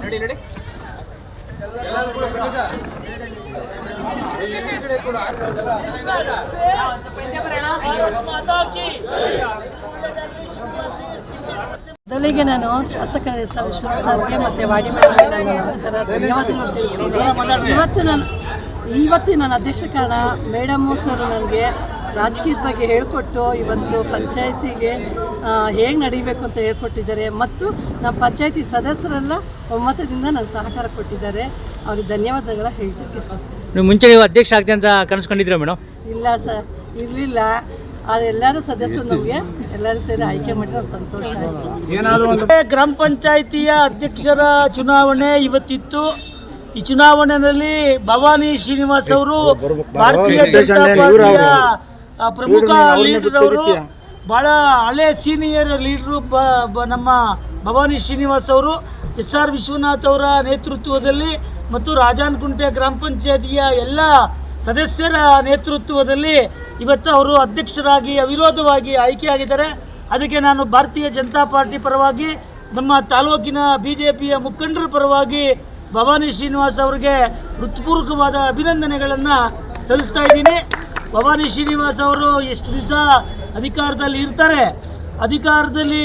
ನಡಿ ನಡಿ ಮೊದಲಿಗೆ ನಾನು ಶಾಸಕ ಸರ್ಗೆ ಮತ್ತೆ ವಾಡಿ ನಮಸ್ಕಾರ ಧನ್ಯವಾದಗಳು ಇವತ್ತು ನಾನು ಇವತ್ತು ನನ್ನ ಅಧ್ಯಕ್ಷ ಕಾರಣ ಮೇಡಮು ಸರ್ ನನಗೆ ರಾಜಕೀಯದ ಬಗ್ಗೆ ಹೇಳಿಕೊಟ್ಟು ಇವತ್ತು ಪಂಚಾಯತಿಗೆ ಹೇಗೆ ನಡೀಬೇಕು ಅಂತ ಹೇಳ್ಕೊಟ್ಟಿದ್ದಾರೆ ಮತ್ತು ನಮ್ಮ ಪಂಚಾಯತಿ ಸದಸ್ಯರೆಲ್ಲ ಒಮ್ಮತದಿಂದ ನನ್ನ ಸಹಕಾರ ಕೊಟ್ಟಿದ್ದಾರೆ. ಅವ್ರಿಗೆ ಧನ್ಯವಾದಗಳ ಹೇಳಲಿಕ್ಕೆ ಇಷ್ಟಪಡ್ತೀನಿ ನೀವು ಮುಂಚೆ ನೀವು ಅಧ್ಯಕ್ಷ ಆಗ್ತೀನಿ ಅಂತ ಕನಸ್ಕೊಂಡಿದ್ದೀರಾ ಮೇಡಮ್? ಇಲ್ಲ ಸರ್ ಇರಲಿಲ್ಲ. ಅದೆಲ್ಲರೂ ಸದಸ್ಯರು ನಮಗೆ ಎಲ್ಲರೂ ಸೇರಿ ಆಯ್ಕೆ ಮಾಡಿದ್ರೆ ಸಂತೋಷ ಆಯಿತು. ಗ್ರಾಮ ಪಂಚಾಯಿತಿಯ ಅಧ್ಯಕ್ಷರ ಚುನಾವಣೆ ಇವತ್ತಿತ್ತು. ಈ ಚುನಾವಣೆಯಲ್ಲಿ ಭವಾನಿ ಶ್ರೀನಿವಾಸ್ ಅವರು ಭಾರತೀಯ ಜನತಾ ಪಾರ್ಟಿಯ ಪ್ರಮುಖ ಲೀಡರ್ ಅವರು ಬಹಳ ಹಳೆ ಸೀನಿಯರ್ ಲೀಡರು ನಮ್ಮ ಭವಾನಿ ಶ್ರೀನಿವಾಸ್ ಅವರು. ಎಸ್ ಆರ್ ವಿಶ್ವನಾಥ್ ಅವರ ನೇತೃತ್ವದಲ್ಲಿ ಮತ್ತು ರಾಜಾನ್ಕುಂಟೆ ಗ್ರಾಮ ಪಂಚಾಯತಿಯ ಎಲ್ಲ ಸದಸ್ಯರ ನೇತೃತ್ವದಲ್ಲಿ ಇವತ್ತು ಅವರು ಅಧ್ಯಕ್ಷರಾಗಿ ಅವಿರೋಧವಾಗಿ ಆಯ್ಕೆಯಾಗಿದ್ದಾರೆ. ಅದಕ್ಕೆ ನಾನು ಭಾರತೀಯ ಜನತಾ ಪಾರ್ಟಿ ಪರವಾಗಿ ನಮ್ಮ ತಾಲೂಕಿನ ಬಿ ಜೆ ಪಿಯ ಮುಖಂಡರ ಪರವಾಗಿ ಭವಾನಿ ಶ್ರೀನಿವಾಸ್ ಅವರಿಗೆ ಹೃತ್ಪೂರ್ವಕವಾದ ಅಭಿನಂದನೆಗಳನ್ನು ಸಲ್ಲಿಸ್ತಾ ಇದ್ದೀನಿ. ಭವಾನಿ ಶ್ರೀನಿವಾಸ್ ಅವರು ಎಷ್ಟು ದಿವಸ ಅಧಿಕಾರದಲ್ಲಿ ಇರ್ತಾರೆ, ಅಧಿಕಾರದಲ್ಲಿ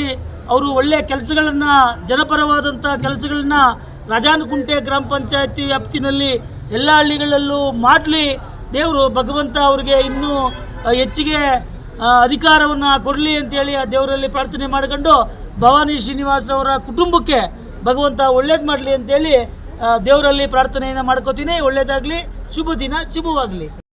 ಅವರು ಒಳ್ಳೆಯ ಕೆಲಸಗಳನ್ನು ಜನಪರವಾದಂಥ ಕೆಲಸಗಳನ್ನ ರಾಜಾನುಕುಂಟೆ ಗ್ರಾಮ ಪಂಚಾಯತಿ ವ್ಯಾಪ್ತಿನಲ್ಲಿ ಎಲ್ಲ ಹಳ್ಳಿಗಳಲ್ಲೂ ಮಾಡಲಿ. ದೇವರು ಭಗವಂತ ಅವರಿಗೆ ಇನ್ನೂ ಹೆಚ್ಚಿಗೆ ಅಧಿಕಾರವನ್ನು ಕೊಡಲಿ ಅಂತೇಳಿ ಆ ದೇವರಲ್ಲಿ ಪ್ರಾರ್ಥನೆ ಮಾಡಿಕೊಂಡು ಭವಾನಿ ಶ್ರೀನಿವಾಸ್ ಅವರ ಕುಟುಂಬಕ್ಕೆ ಭಗವಂತ ಒಳ್ಳೇದು ಮಾಡಲಿ ಅಂತೇಳಿ ದೇವರಲ್ಲಿ ಪ್ರಾರ್ಥನೆಯನ್ನು ಮಾಡ್ಕೋತೀನಿ. ಒಳ್ಳೇದಾಗಲಿ. ಶುಭ ದಿನ. ಶುಭವಾಗಲಿ.